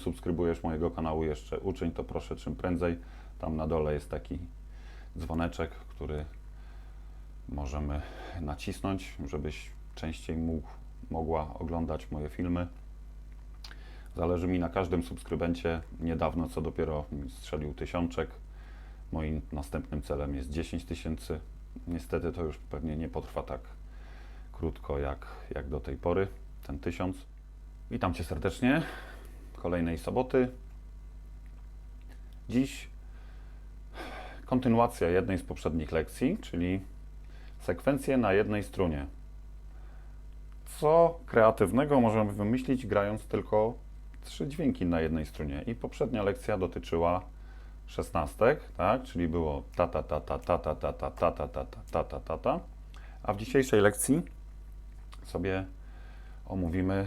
subskrybujesz mojego kanału jeszcze, uczyń to proszę czym prędzej. Tam na dole jest taki dzwoneczek, który możemy nacisnąć, żebyś częściej mógł, mogła oglądać moje filmy. Zależy mi na każdym subskrybencie. Niedawno, co dopiero strzelił tysiączek. Moim następnym celem jest 10 tysięcy. Niestety to już pewnie nie potrwa tak krótko jak, jak do tej pory, ten tysiąc. Witam Cię serdecznie. Kolejnej soboty. Dziś kontynuacja jednej z poprzednich lekcji, czyli sekwencje na jednej strunie. Co kreatywnego możemy wymyślić, grając tylko trzy dźwięki na jednej strunie? I poprzednia lekcja dotyczyła szesnastek, tak? Czyli było ta ta ta ta ta ta ta ta ta ta ta ta ta ta ta. A w dzisiejszej lekcji sobie omówimy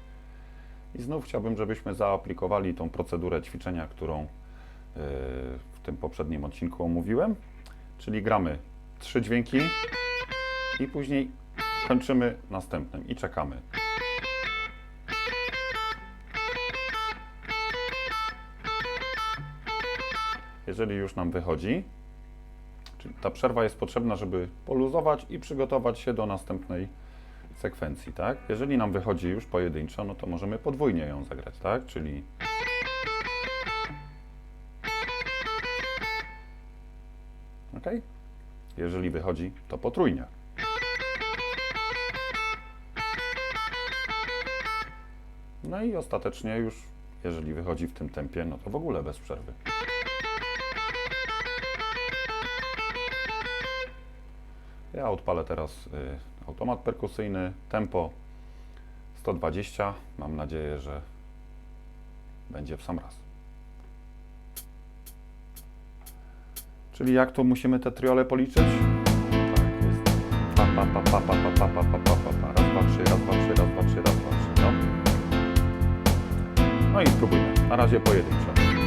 I znów chciałbym, żebyśmy zaaplikowali tą procedurę ćwiczenia, którą yy, w tym poprzednim odcinku omówiłem. Czyli gramy trzy dźwięki i później kończymy następnym i czekamy. Jeżeli już nam wychodzi, czyli ta przerwa jest potrzebna, żeby poluzować i przygotować się do następnej sekwencji, tak? Jeżeli nam wychodzi już pojedynczo, no to możemy podwójnie ją zagrać, tak? Czyli ok? Jeżeli wychodzi, to potrójnie. No i ostatecznie już, jeżeli wychodzi w tym tempie, no to w ogóle bez przerwy. Ja odpalę teraz y, automat perkusyjny, tempo 120. Mam nadzieję, że będzie w sam raz. Czyli jak to musimy te triole policzyć? Tak, jest. Raz, dwa, trzy, raz, dwa, trzy, raz, dwa, trzy, raz, dwa, trzy. No. no i spróbujmy. Na razie pojedynczo.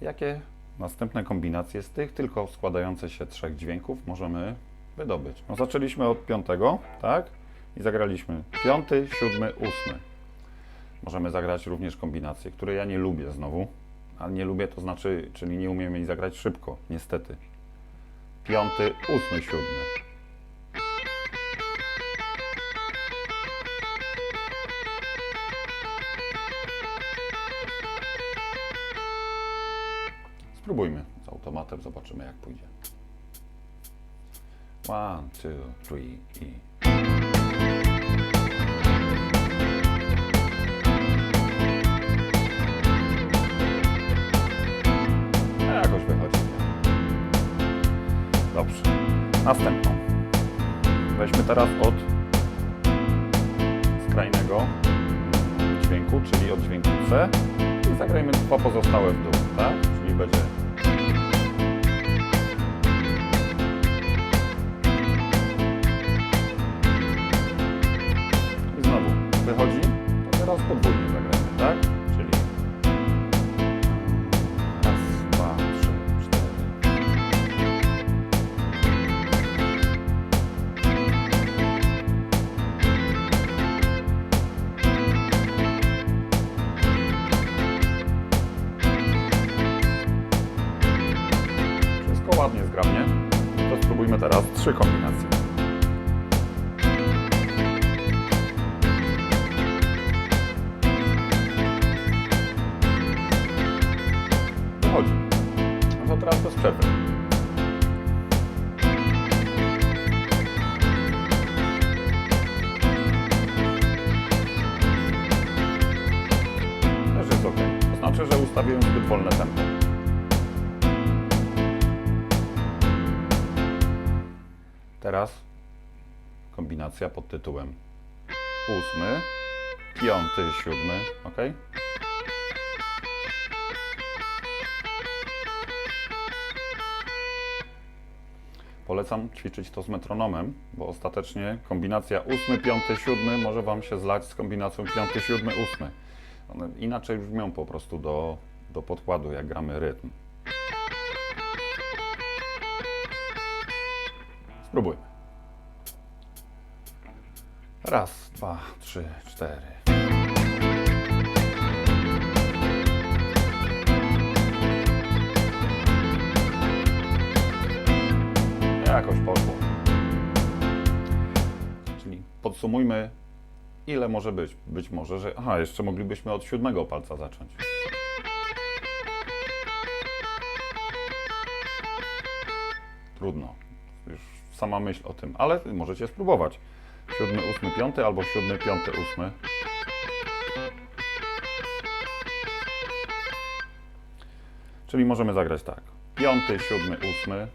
Jakie następne kombinacje z tych tylko składające się trzech dźwięków możemy wydobyć? No zaczęliśmy od piątego, tak? I zagraliśmy piąty, siódmy, ósmy. Możemy zagrać również kombinacje, które ja nie lubię znowu. A nie lubię to znaczy, czyli nie umiem jej zagrać szybko, niestety. Piąty, ósmy, siódmy. Spróbujmy z automatem, zobaczymy jak pójdzie. One, two, three i... Jakoś wychodzi. Dobrze. Następną. Weźmy teraz od skrajnego dźwięku, czyli od dźwięku C i zagrajmy dwa pozostałe w dół, tak? Czyli będzie trzy kombinacje. Wychodzi. No to teraz bez przerwy. Też jest ok. To znaczy, że ustawiłem zbyt wolne tempo. Teraz kombinacja pod tytułem ósmy, piąty, siódmy, ok? Polecam ćwiczyć to z metronomem, bo ostatecznie kombinacja ósmy, piąty, siódmy może Wam się zlać z kombinacją piąty, siódmy, ósmy. One inaczej brzmią po prostu do, do podkładu, jak gramy rytm. Spróbujmy. Raz, dwa, trzy, cztery. Jakoś poszło. Czyli podsumujmy, ile może być. Być może, że. Aha, jeszcze moglibyśmy od siódmego palca zacząć. Trudno. Sama myśl o tym, ale możecie spróbować. Siódmy, ósmy, piąty albo siódmy, piąty, ósmy. Czyli możemy zagrać tak. Piąty, siódmy, ósmy,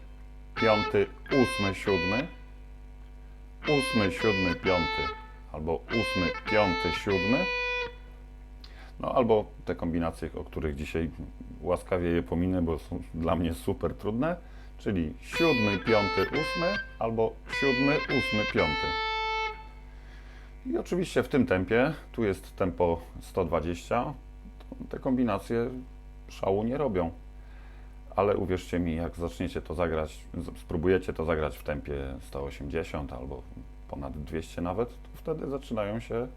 piąty, ósmy, siódmy, ósmy, siódmy, piąty, albo ósmy, piąty, siódmy. No albo te kombinacje, o których dzisiaj łaskawie je pominę, bo są dla mnie super trudne, czyli siódmy, piąty, ósmy, albo siódmy, ósmy, piąty. I oczywiście w tym tempie, tu jest tempo 120, to te kombinacje szału nie robią. Ale uwierzcie mi, jak zaczniecie to zagrać, spróbujecie to zagrać w tempie 180 albo ponad 200 nawet, to wtedy zaczynają się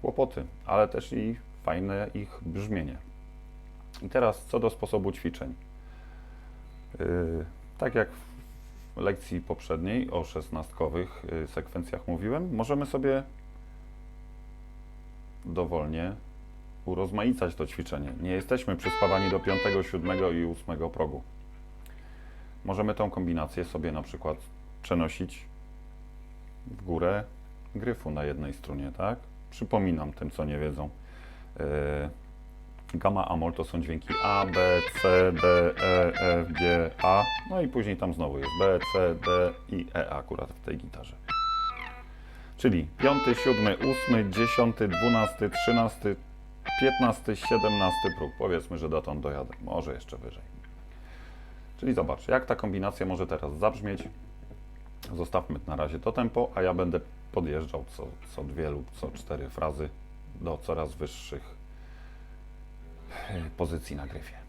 kłopoty, ale też i fajne ich brzmienie. I teraz co do sposobu ćwiczeń. Yy, tak jak w lekcji poprzedniej o szesnastkowych yy, sekwencjach mówiłem, możemy sobie dowolnie urozmaicać to ćwiczenie. Nie jesteśmy przyspawani do 5, 7 i 8 progu. Możemy tą kombinację sobie na przykład przenosić w górę gryfu na jednej strunie, tak? Przypominam tym, co nie wiedzą. Yy, Gamma amol to są dźwięki A, B, C, D, E, F, G, A. No i później tam znowu jest B, C, D i E akurat w tej gitarze. Czyli 5, 7, 8, 10, 12, 13, 15, 17 próg. Powiedzmy, że dotąd dojadę. Może jeszcze wyżej. Czyli zobacz, jak ta kombinacja może teraz zabrzmieć. Zostawmy na razie to tempo, a ja będę podjeżdżał co, co dwie lub co cztery frazy do coraz wyższych pozycji na gryfie.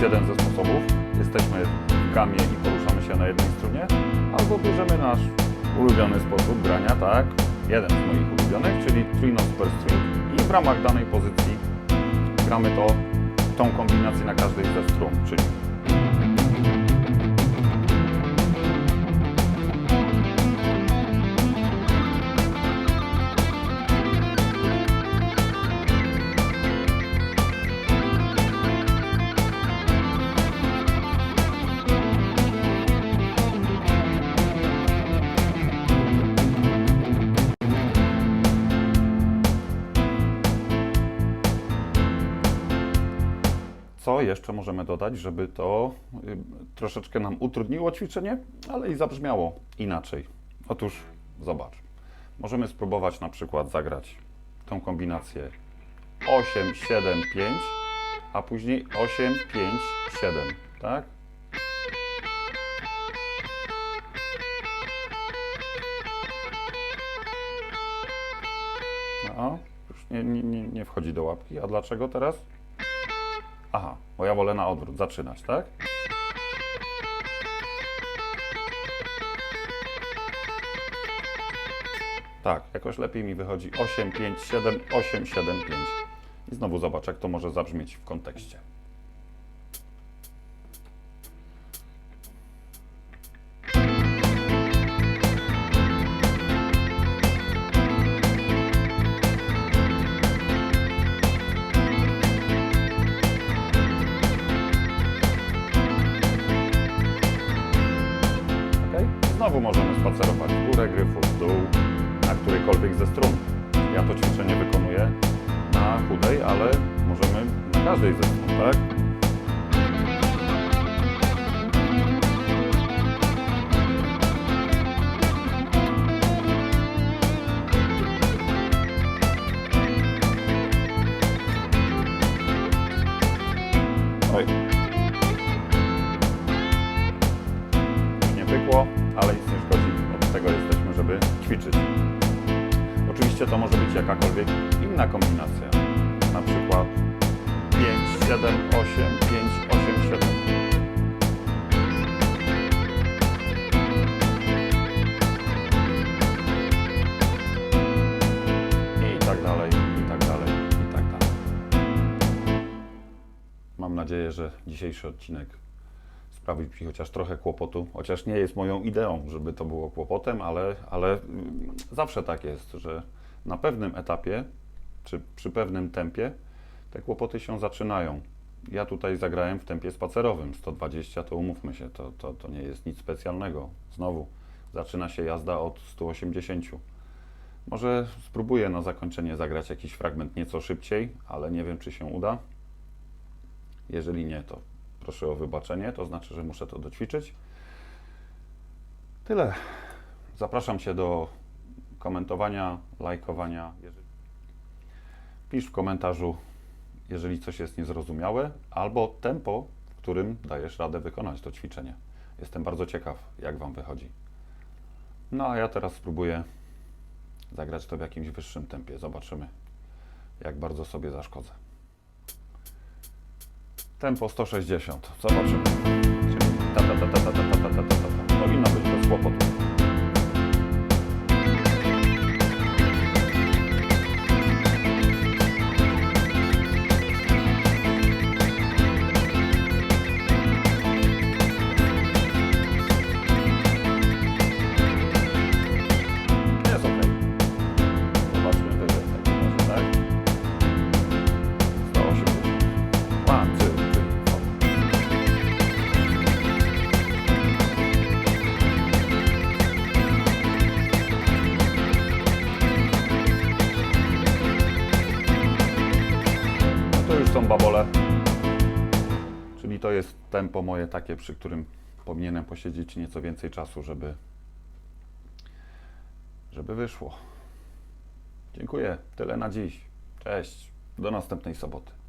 Jest jeden ze sposobów. Jesteśmy w gamie i poruszamy się na jednej strunie, albo bierzemy nasz ulubiony sposób grania, tak? Jeden z moich ulubionych, czyli three note per string i w ramach danej pozycji gramy to tą kombinację na każdej ze stron, czyli Jeszcze możemy dodać, żeby to y, troszeczkę nam utrudniło ćwiczenie, ale i zabrzmiało inaczej? Otóż zobacz. Możemy spróbować na przykład zagrać tą kombinację 8, 7, 5, a później 8, 5, 7, tak? No, już nie, nie, nie wchodzi do łapki. A dlaczego teraz? Aha, bo ja wolę na odwrót zaczynać, tak? Tak, jakoś lepiej mi wychodzi 8, 5, 7, 8, 7, 5. I znowu zobacz, jak to może zabrzmieć w kontekście. Znowu możemy spacerować w górę gryfu, w dół, na którejkolwiek ze stron. Ja to ćwiczenie wykonuję na chudej, ale możemy na każdej ze stron, tak? Oj. nie pykło, Oczywiście to może być jakakolwiek inna kombinacja. Na przykład 5, 7, 8, 5, 8, 7. I tak dalej, i tak dalej, i tak dalej. Mam nadzieję, że dzisiejszy odcinek sprawić Ci chociaż trochę kłopotu, chociaż nie jest moją ideą, żeby to było kłopotem, ale, ale mm, zawsze tak jest, że na pewnym etapie, czy przy pewnym tempie, te kłopoty się zaczynają. Ja tutaj zagrałem w tempie spacerowym, 120 to umówmy się, to, to, to nie jest nic specjalnego. Znowu, zaczyna się jazda od 180. Może spróbuję na zakończenie zagrać jakiś fragment nieco szybciej, ale nie wiem, czy się uda. Jeżeli nie, to proszę o wybaczenie, to znaczy, że muszę to doćwiczyć. Tyle. Zapraszam Cię do komentowania, lajkowania. Pisz w komentarzu, jeżeli coś jest niezrozumiałe, albo tempo, w którym dajesz radę wykonać to ćwiczenie. Jestem bardzo ciekaw, jak Wam wychodzi. No a ja teraz spróbuję zagrać to w jakimś wyższym tempie. Zobaczymy, jak bardzo sobie zaszkodzę. Tempo 160. Zobaczymy. Ta ta ta ta ta ta ta ta ta ta. Powinno być bez kłopotu. Są babole. Czyli to jest tempo moje takie, przy którym powinienem posiedzieć nieco więcej czasu, żeby, żeby wyszło. Dziękuję. Tyle na dziś. Cześć. Do następnej soboty.